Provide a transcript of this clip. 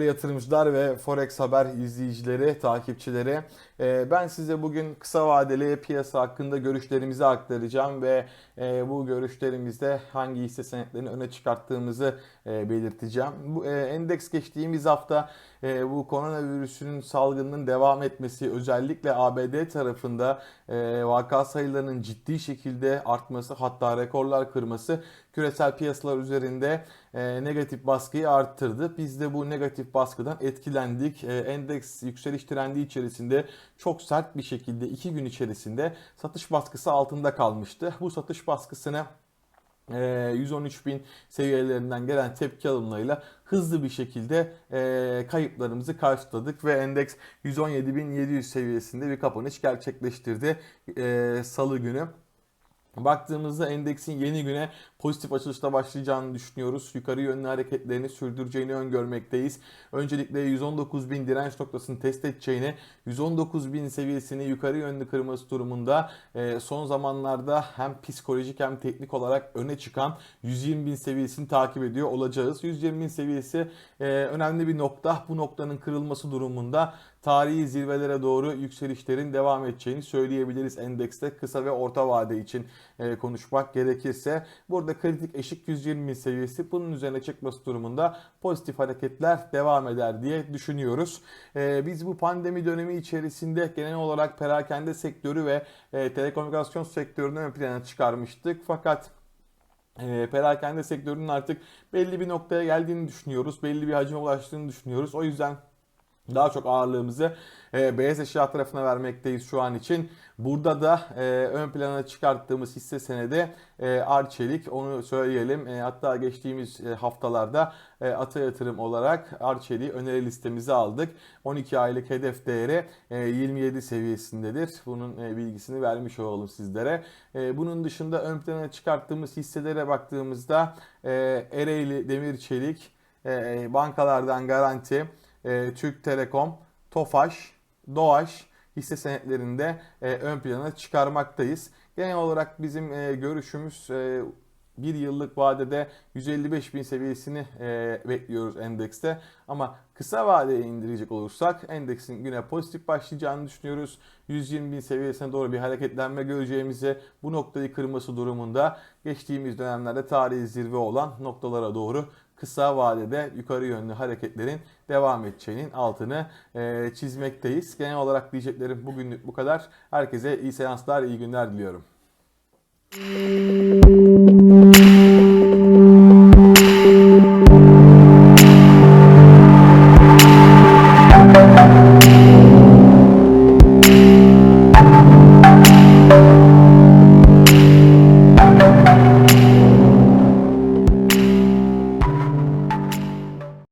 yatırımcılar ve Forex Haber izleyicileri, takipçileri. Ee, Ben size bugün kısa vadeli piyasa hakkında görüşlerimizi aktaracağım ve e, bu görüşlerimizde hangi hisse senetlerini öne çıkarttığımızı e, belirteceğim. Bu e, endeks geçtiğimiz hafta e, bu koronavirüsünün salgının devam etmesi özellikle ABD tarafında e, vaka sayılarının ciddi şekilde artması hatta rekorlar kırması küresel piyasalar üzerinde e, negatif baskıyı arttırdı. Biz de bu negatif baskıdan etkilendik. E, endeks yükseliş trendi içerisinde çok sert bir şekilde 2 gün içerisinde satış baskısı altında kalmıştı. Bu satış baskısını e, 113 bin seviyelerinden gelen tepki alımlarıyla hızlı bir şekilde e, kayıplarımızı karşıladık ve endeks 117.700 seviyesinde bir kapanış gerçekleştirdi e, salı günü. Baktığımızda endeksin yeni güne pozitif açılışta başlayacağını düşünüyoruz. Yukarı yönlü hareketlerini sürdüreceğini öngörmekteyiz. Öncelikle 119.000 direnç noktasını test edeceğini, 119.000 seviyesini yukarı yönlü kırması durumunda e, son zamanlarda hem psikolojik hem teknik olarak öne çıkan 120.000 seviyesini takip ediyor olacağız. 120.000 seviyesi e, önemli bir nokta. Bu noktanın kırılması durumunda tarihi zirvelere doğru yükselişlerin devam edeceğini söyleyebiliriz endekste kısa ve orta vade için e, konuşmak gerekirse. Burada kritik eşik 120 seviyesi bunun üzerine çıkması durumunda pozitif hareketler devam eder diye düşünüyoruz. E, biz bu pandemi dönemi içerisinde genel olarak perakende sektörü ve e, telekomünikasyon sektörünü ön plana çıkarmıştık. Fakat e, perakende sektörünün artık belli bir noktaya geldiğini düşünüyoruz. Belli bir hacime ulaştığını düşünüyoruz. O yüzden daha çok ağırlığımızı e, beyaz eşya tarafına vermekteyiz şu an için. Burada da e, ön plana çıkarttığımız hisse senedi e, Arçelik onu söyleyelim. E, hatta geçtiğimiz e, haftalarda e, Ata Yatırım olarak Arçelik'i öneri listemize aldık. 12 aylık hedef değeri e, 27 seviyesindedir. Bunun e, bilgisini vermiş olalım sizlere. E, bunun dışında ön plana çıkarttığımız hisselere baktığımızda e, Ereğli Demir Çelik, e, bankalardan garanti, e, Türk Telekom, Tofaş, Doğaş hisse senetlerinde e, ön plana çıkarmaktayız. Genel olarak bizim e, görüşümüz e, bir yıllık vadede 155 bin seviyesini e, bekliyoruz endekste. Ama kısa vadeye indirecek olursak endeksin güne pozitif başlayacağını düşünüyoruz. 120 bin seviyesine doğru bir hareketlenme göreceğimizi bu noktayı kırması durumunda geçtiğimiz dönemlerde tarihi zirve olan noktalara doğru kısa vadede yukarı yönlü hareketlerin devam edeceğinin altını e, çizmekteyiz. Genel olarak diyeceklerim bugünlük bu kadar. Herkese iyi seanslar, iyi günler diliyorum.